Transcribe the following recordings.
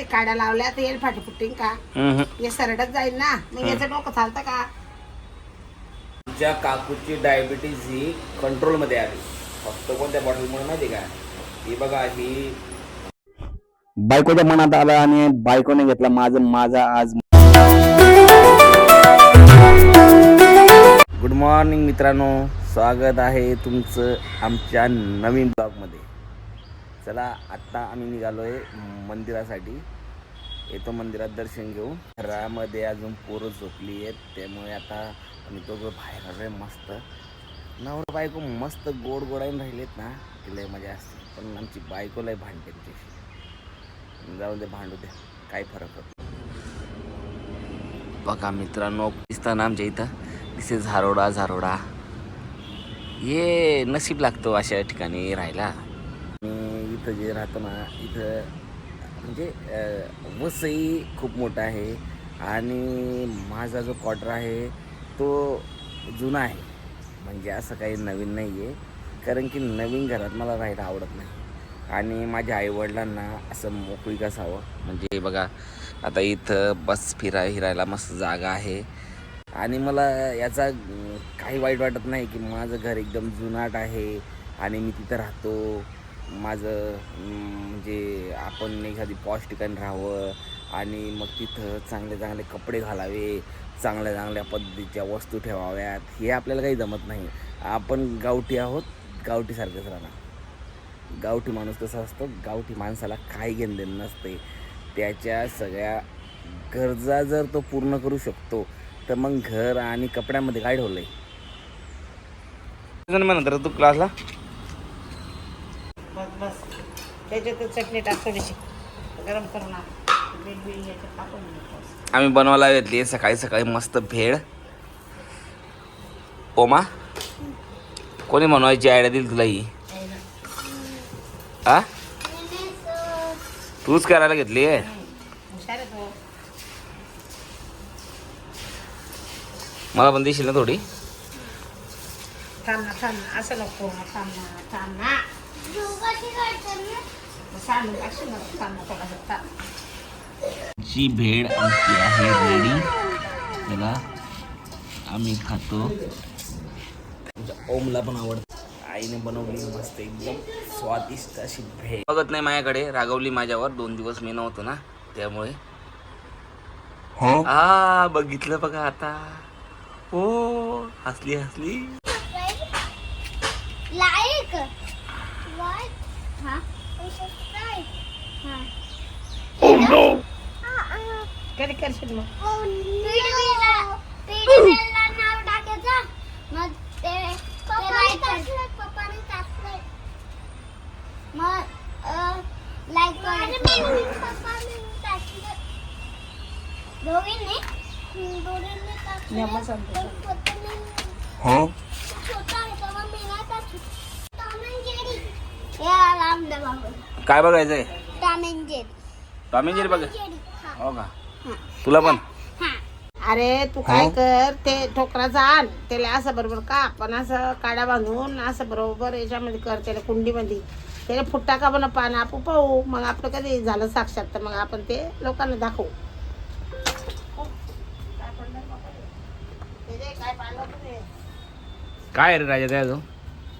काड्या लावल्या तर येईल फाटी फुटीन का. हे सरडच जाईल ना? मग याचं डोकं चालतं का? ज्या काकूची डायबिटीज ही कंट्रोलमध्ये आली. फक्त कोणत्या बॉटलमुळे माहिती का? ही बघा ही बायकोच्या मनात आलं आणि बायकोने घेतला माझं माझा आज. गुड मॉर्निंग मित्रांनो. स्वागत आहे तुमचं आमच्या नवीन चला आत्ता आम्ही निघालो आहे मंदिरासाठी. येतो मंदिरात दर्शन घेऊ घरामध्ये अजून पोरं झोपली आहेत त्यामुळे आता आम्ही दोघं बाहेर आलो आहे मस्त. नवरा बायको मस्त गोड गोडाईन राहिलेत ना की लय मजा असते. पण आमची बायको लय भांडते त्याची जाऊ दे भांडू दे काय फरक होत बघा मित्रांनो दिसताना आमच्या इथं? दिसे झारोडा झारोडा. ये नशीब लागतो अशा ठिकाणी राहायला. इथं जे राहतो ना इथं म्हणजे वसई खूप मोठा आहे. आणि माझा जो क्वार्टर आहे तो जुना आहे. म्हणजे असं काही नवीन नाही आहे कारण की नवीन घरात मला राहायला आवडत नाही. आणि माझ्या आईवडिलांना असं मोकळीक असावं. म्हणजे बघा आता इथं बस फिरा हिरायला मस्त जागा आहे. आणि मला याचा काही वाईट वाटत नाही की माझं घर एकदम जुनाट आहे. आणि मी तिथं राहतो. माझं म्हणजे आपण एखादी पॉश ठिकाणी राहावं आणि मग तिथं चांगले चांगले कपडे घालावे चांगल्या चांगल्या पद्धतीच्या वस्तू ठेवाव्यात हे आपल्याला काही जमत नाही. आपण गावठी आहोत गावठीसारखंच राहणार. गावठी माणूस कसा असतो? गावठी माणसाला काही घेणं देणं नसते. त्याच्या सगळ्या गरजा जर तो पूर्ण करू शकतो तर मग घर आणि कपड्यामध्ये काय ठेवलंय? म्हणत तू क्लासला त्याच्यात चटणी टाक थोडीशी. गरम करून. आम्ही बनवायला घेतली सकाळी सकाळी मस्त भेळ. ओमा कोणी बनवायची आयडिया दिली तुला ही? आ? तूच करायला घेतली मला पण देशील ना थोडी? थांब ना थांब ना. असं नको ना थांब ना थांब ना. जी भेळ आमची आहे रेडी. त्याला आम्ही खातो. ओमला पण आवडतं. आईने बनवली मस्त एकदम स्वादिष्ट अशी भेळ. बघत नाही माझ्याकडे रागवली माझ्यावर. दोन दिवस मी नव्हतो ना त्यामुळे. आ बघितलं बघा आता. हो हसली हसली. Huh? Oh no! Gotta catch it, Oh no! काय बघायचंय? Tom and Jerry Tommy Jerry बघ हा. हो का? तुला पण? हा. अरे तू काय कर ते ठोकराचं आण त्याला असं बरोबर का? आपण असं काड्या बांधून असं बरोबर याच्यामध्ये कर त्याला कुंडीमध्ये. त्याला फुट्टा का पण पान? आपण पाहू. मग आपलं कधी झालं साक्षात? तर मग आपण ते लोकांना दाखवू. काय? काय रे राजा त्या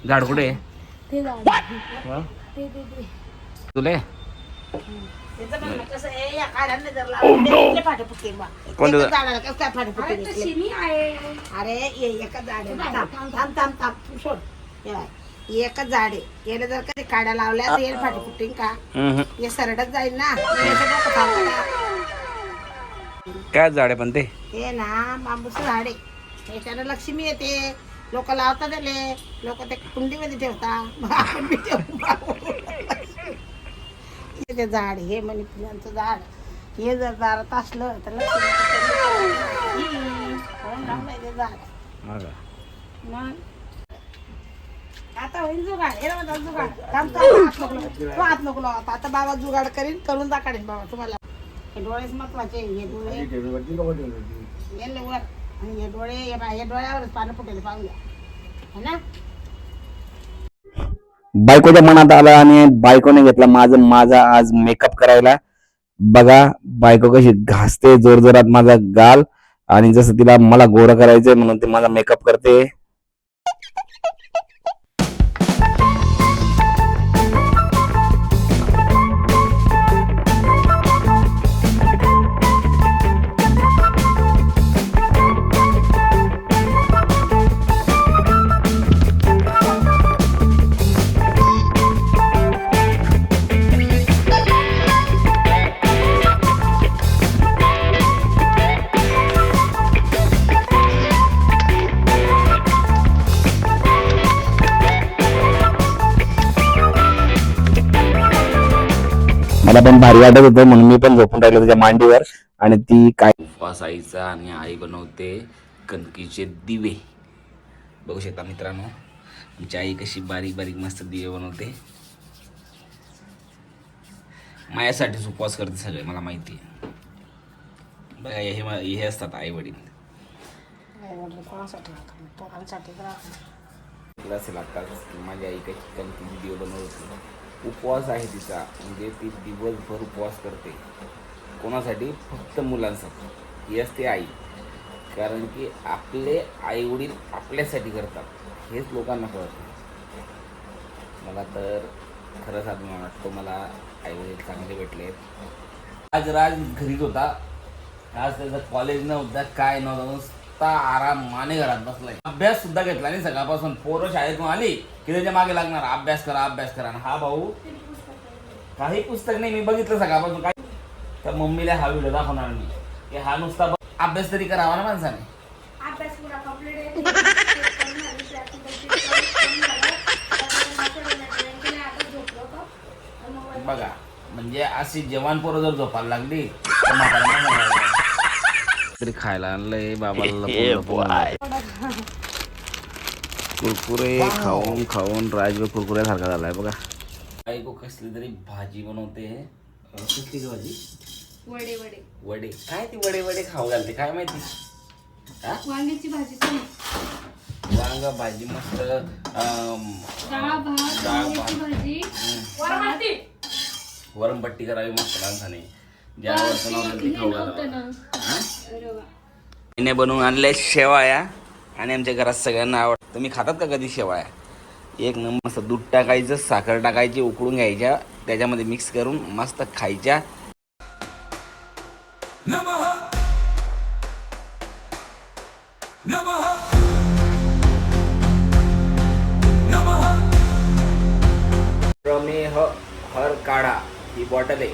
झाड कुठे आहे? ते फाटे फुटतील बा. कोणतं एकाच झाडाला कसं काय फाटे फुटतील इकडे? अरे ये एकच झाड. आहे थांब थांब थांब सोड. हे. एकच झाड. आहे याला जर कधी काड्या लावल्या तर येईल फाटी फुटीन का. हे सरडच जाईल ना? काय झाड पण ते? हे ना बांबूचं झाड. आहे याच्यानं लक्ष्मी येते. लोक लावतात त्याले. लोक ते कुंडीमध्ये ठेवतात. मग आपण बी ठेवू हे ते झाड हे मनी फुलांचं झाड. हे जर दारात असलं तर ते झाड. का? मग? आता होईल जुगाड. हे ना जुगाड. थांब थांब, हात नको. तू हात नको लावू. आता आता बाबा जुगाड करीन करून दाखवेन बाबा तुम्हाला. हे डोळेच महत्त्वाचे हे डोळे. गेले वर आणि हे डोळे हे हे डोळ्यावरच पानं फुटेल पाहूया. है ना? बायकोच्या मनात आलं आणि बायकोने घेतला माझं माझा आज मेकअप करायला. बघा बायको कशी घासते जोरजोरात माझा गाल. आणि जसं तिला मला गोरं करायचंय म्हणून ती माझा मेकअप करते. मला पण भारी वाटत होतं म्हणून मी पण झोपून राहिलो त्याच्या मांडीवर. आणि ती काय उपवास आईचा आणि आई बनवते कणकीचे दिवे. बघू शकता मित्रांनो आमची आई कशी बारीक बारीक मस्त दिवे बनवते. माझ्यासाठीच उपवास करते सगळे मला माहिती आहे. बघा हे हे असतात आई वडील लागतात की माझी आई कशी कणकीची दिवे बनवते. उपवास आहे तिचा म्हणजे ती दिवसभर उपवास करते. कोणासाठी? फक्त मुलांसाठी. ही असते आई. कारण की आपले आईवडील आपल्यासाठी करतात. हेच लोकांना कळत. नाही. मला तर खरंच अभिमान वाटतो मला आईवडील चांगले भेटले. आज राज घरीच होता. आज त्याचं कॉलेज नव्हतं काय नव्हता नुसता आरामाने घरात बसलाय. अभ्यास सुद्धा घेतला नाही सकाळपासून. पोरं शाळेतून आली की त्याच्यामागे लागणार. अभ्यास करा अभ्यास करा. आणि हा भाऊ काही पुस्तक नाही. मी बघितलं सकाळपासून. काय? तर मम्मीला हा व्हिडिओ दाखवणार मी. की हा नुसता अभ्यास तरी करावा ना माणसाने. अभ्यास पुरा कंप्लीट आहे. बघा म्हणजे अशी जवान पोरं जर झोपायला लागली तर. तरी खायला आणलंय बाबाला लपून. कुरकुरे खाऊन खाऊन राजवे कुरकुऱ्यासारखा झालाय बघा. बायको कसली तरी भाजी बनवते गं भाजी? वडे वडे. वडे. काय ती वडे वडे खाऊ घालते? काय माहिती? हा? वांग्याची भाजी वांग भाजी मस्त अं, डाळ भात डाळ वांग्याची भात. भाजी वरणपट्टी करावी मस्त माणसाने. ज्या ते खाऊ घालावं. हा? तिने बनवून आणल्या शेवाया. आणि आमच्या घरात सगळ्यांना आवड तुम्ही खातात का कधी शेवाया एक नंबर मस्त दूध टाकायचं साखर टाकायची उकळून घ्यायच्या त्याच्यामध्ये मिक्स करून मस्त खायच्या. प्रमेह हर काढा. ही बॉटल आहे.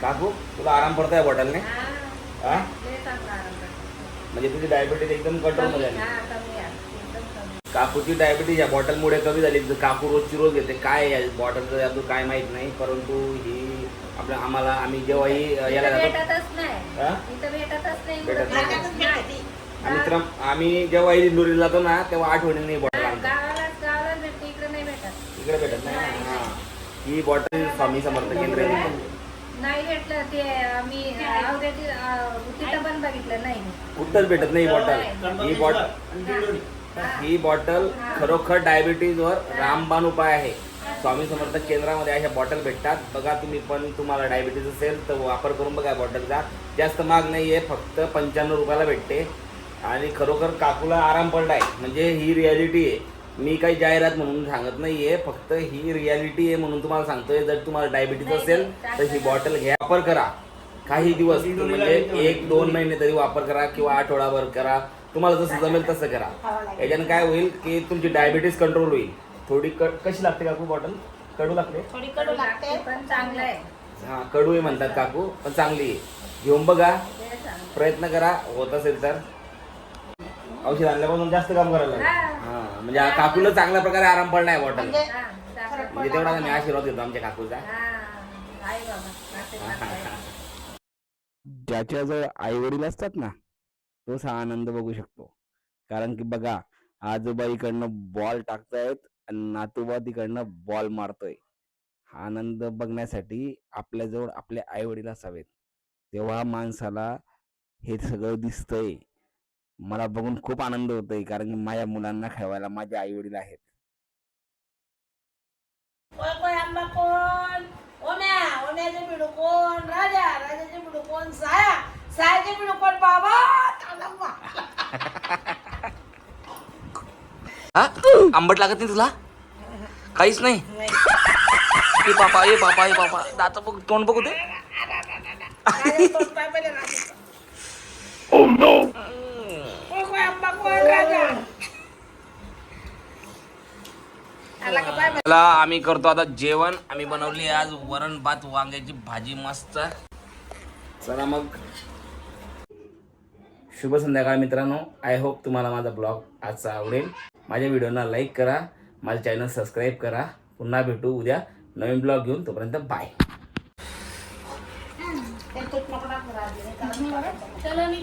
काकू तुला आराम पडतोय बॉटलने हा? म्हणजे तुझी डायबिटीज एकदम कंट्रोलमध्ये आली. काकूची डायबिटीज या बॉटलमुळे कमी झाली. काकू रोजची रोज घेते. काय या बॉटलचं यातून काय माहीत नाही. परंतु ही आपल्या आम्हाला आम्ही जेव्हाही याला जातो. हा? आम्ही जेव्हाही इंदुरीला जातो ना तेव्हा बॉटल इकडे नाही भेटत. इकडे भेटत नाही हा. ही बॉटल स्वामी समर्थ केंद्र आहे. नाही भेटलं ते आम्ही आवड्याची तिथं पण बघितलं नाही कुठंच भेटत नाही ही बॉटल ही बॉटल ही. बॉटल खरोखर डायबिटीजवर रामबाण उपाय आहे. स्वामी समर्थ केंद्रामध्ये अशा बॉटल भेटतात. बघा तुम्ही पण तुम्हाला डायबिटीज असेल तर वापर करून बघा बॉटलचा जास्त महाग नाही आहे फक्त पंच्याण्णव रुपयाला भेटते. आणि खरोखर काकूला आराम पडलाय म्हणजे ही रियालिटी आहे. मी काही जाहिरात म्हणून सांगत नाही आहे फक्त ही रियालिटी आहे म्हणून तुम्हाला सांगतोय. जर तुम्हाला डायबिटीज असेल तर ही बॉटल घ्या. वापर करा. काही दिवस म्हणजे एक दोन महिने तरी वापर करा किंवा आठवडाभर करा. तुम्हाला जसं जमेल तसं करा. याच्यानं काय होईल की तुमची डायबिटीस कंट्रोल होईल. थोडी क कशी लागते काकू बॉटल कडू लागते? थोडी कडू लागते पण चांगलं आहे. हा कडू आहे म्हणतात काकू पण चांगली आहे. घेऊन बघा. प्रयत्न करा. होत असेल तर. औषध आणल्यापासून जास्त काम करायला लागेल. म्हणजे काकूला चांगल्या प्रकारे आराम पडलाय बॉटल म्हणजे पडला तेवढा मी आशीर्वाद घेतो आमच्या काकूचा. हा, आहे आहे. ज्याच्याजवळ आई वडील असतात ना तोच हा आनंद बघू शकतो. कारण की बघा आजोबा इकडनं बॉल टाकतायत आणि नातूबा तिकडनं बॉल मारतोय. हा आनंद बघण्यासाठी आपल्याजवळ आपले आई वडील असावेत. तेव्हा माणसाला हे सगळं दिसतंय. मला बघून खूप आनंद होतोय कारण की माझ्या मुलांना खेळवायला माझे आई वडील आहेत. हा? आंबट लागत नाही तुला? काहीच नाही? ए बापा ए बापा ए बापा दात बघ तोंड बघू दे. चला आम्ही करतो आता जेवण. आम्ही बनवली आज वरण भात वांग्याची भाजी मस्त. चला मग. शुभ संध्याकाळ मित्रांनो. आय होप तुम्हाला माझा ब्लॉग आजचा आवडेल. माझ्या व्हिडिओना लाईक करा. माझं चॅनल सबस्क्राईब करा. पुन्हा भेटू उद्या नवीन ब्लॉग घेऊन. तोपर्यंत बाय ते मी